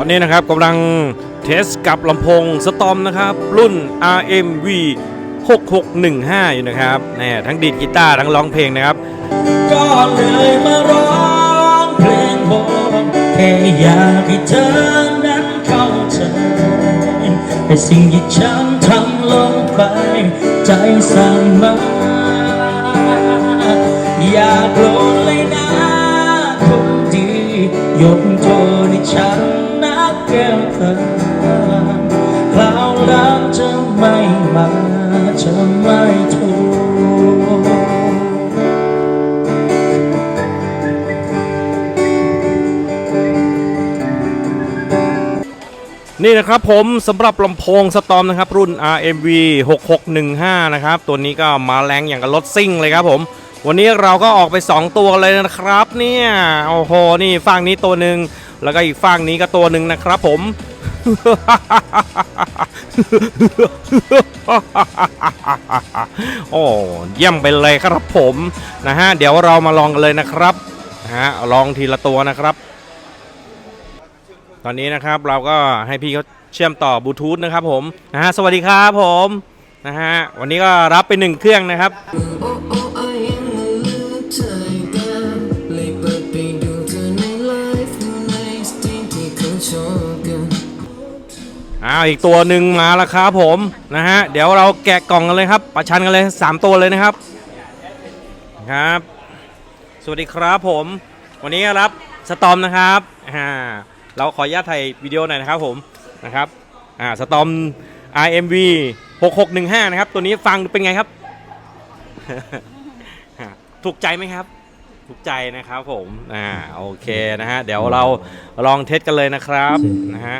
อนนี้นะครับกำลังเทสกับลำโพงสตอมนะครับ รุ่น RMV 6615 อยู่นะครับแน่ทั้งดีดกีตาร์ทั้งร้องเพลงนะครับ ก็เลยมาร้องเพลงบอกแค่อยากให้เธอนั้นเข้าใจแต่สิ่งที่ฉันทำลงไป ใจสั่งมาอย่าโกรธเลยนะคนดียกโทษให้ฉัน แก้วเธอคราวหลังจะไม่มาจะไม่โทษนี่นะครับผมสำหรับลำโพงสตอมนะครับ รุ่น RMV 6615 นะครับ ตัวนี้ก็มาแรงอย่างกับรถซิ่งเลยครับผม วันนี้เราก็ออกไป 2 ตัวเลยนะครับ เนี่ย โอ้โห นี่ฝั่งนี้ตัวหนึ่ง แล้วก็อีกฝั่งนี้ก็ตัวหนึ่งนะครับผม โอ้เยี่ยมไปเลยครับผมนะฮะเดี๋ยวเรามาลองกันเลยนะครับนะฮะลองทีละตัวนะครับ ตอนนี้นะครับเราก็ให้พี่เขาเชื่อมต่อบลูทูธนะครับผมนะฮะสวัสดีครับผมนะฮะวันนี้ก็รับไปหนึ่งเครื่องนะครับ อ้าวอีกตัวหนึ่งมาแล้วครับผมนะฮะเดี๋ยวเราแกะกล่องกันเลยครับ ประชันกันเลย 3 ตัวเลยนะครับครับ สวัสดีครับผม วันนี้รับสตอมนะครับอ่าเราขออนุญาตถ่ายวิดีโอหน่อยนะครับผมนะครับอ่าสตอม RMV 6615 นะครับ ตัวนี้ฟังเป็นไงครับ ถูกใจไหมครับ ถูกใจนะครับผมอ่าโอเคนะฮะเดี๋ยวเราลองเทสกันเลยนะครับนะฮะ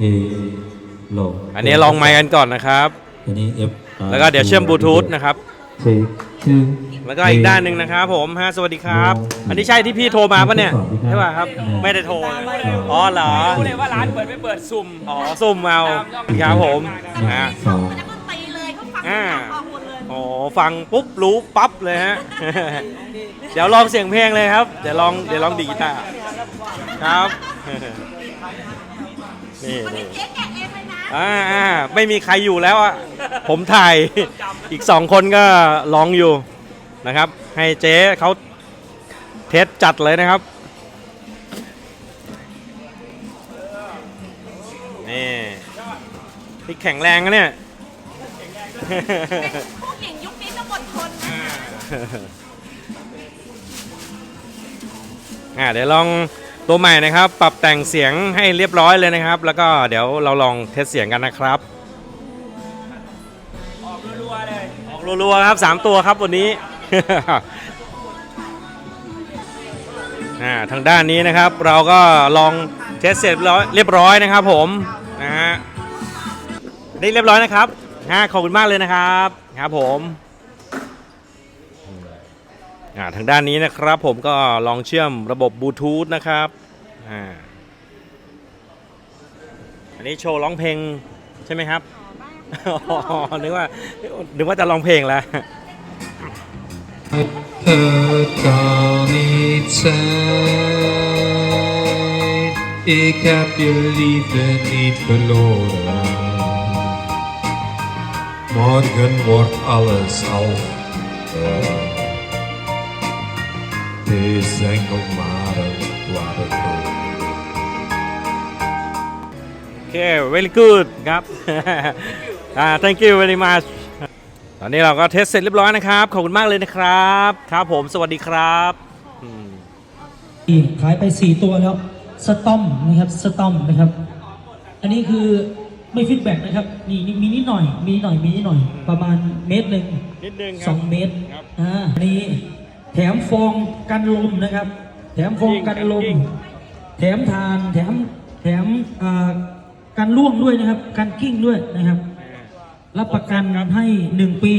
เอโลอันนี้ลองไมค์กันก่อนนะครับ อันนี้เอฟแล้วก็เดี๋ยวเชื่อมบลูทูธนะครับชื่อชื่อแล้วก็อีกด้านหนึ่งนะครับผมฮะสวัสดีครับ อันนี้ใช่ที่พี่โทรมาปะเนี่ยใช่ป่ะครับ ไม่ได้โทร อ๋อเหรอรู้เลยว่าร้านเปิดไม่เปิดซุ่ม อ๋อซุ่มเอาครับผมอะสองแล้วก็ตีเลยเขาฟังอ่าออกหมดเลยอ๋อฟังปุ๊บรู้ปั๊บเลยฮะ เดี๋ยวลองเสียงเพลงเลยครับ เดี๋ยวลองเดี๋ยวลองดีดกีตาร์ครับ นี่วันนี้นี่เจ๊แกะเองเลยนะอ่าอ่าไม่มีใครอยู่แล้วอะ ผมถ่าย อีกสองคนก็ร้องอยู่นะครับ ให้เจ๊เขาเทสจัดเลยนะครับ นี่นี่แข็งแรงนะเนี่ยผู้หญิงยุคนี้ต้องอดทนนะอ่าเดี๋ยวลอง ตัวใหม่นะครับ ปรับแต่งเสียงให้เรียบร้อยเลยนะครับ แล้วก็เดี๋ยวเราลองเทสเสียงกันนะครับ ออกรัวๆเลยออกรัวๆครับสามตัวครับวันนี้ อ่าทางด้านนี้นะครับ เราก็ลองเทสเสร็จเรียบร้อยเรียบร้อยนะครับ ผมนะฮะได้เรียบร้อยนะครับฮะขอบคุณมากเลยนะครับครับผม อ่าทางด้านนี้นะครับผมก็ลองเชื่อมระบบบลูทูธนะครับอ่าอันนี้โชว์ร้องเพลงใช่ไหมครับอ๋อนึกว่านึกว่าจะร้องเพลงแล้วเธอก็มีใจ Ik heb je liefde niet verloren. Morgen wordt alles al. Het is enkel maar een waterkoel. โอเค very good ครับ อ่า thank you very much ตอนนี้เราก็เทสเสร็จเรียบร้อยนะครับ ขอบคุณมากเลยนะครับ ครับผม สวัสดีครับอืมขายไป 4 ตัวแล้ว สตอมนะครับ สตอมนะครับ อันนี้คือไม่ฟีดแบ็กนะครับนี่นี่มีนิดหน่อย มีนิดหน่อย มีนิดหน่อย ประมาณเมตรหนึ่งนิดนึงคสรัอบ งเมตรครับ อ่าอันนี้ แถมฟองกันลมนะครับ แถมฟองกันลม แถมทาน แถมแถมอ่ากันล่วงด้วยนะครับ กันกิ้งด้วยนะครับ รับประกันให้หนึ่งปี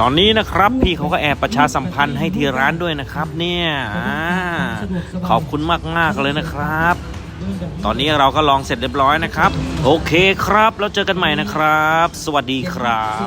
ตอนนี้นะครับพี่เขาก็แอบประชาสัมพันธ์ให้ที่ร้านด้วยนะครับ เนี่ยอ่าขอบคุณมากๆเลยนะครับ ตอนนี้เราก็ลองเสร็จเรียบร้อยนะครับ โอเคครับ แล้วเจอกันใหม่นะครับ สวัสดีครับ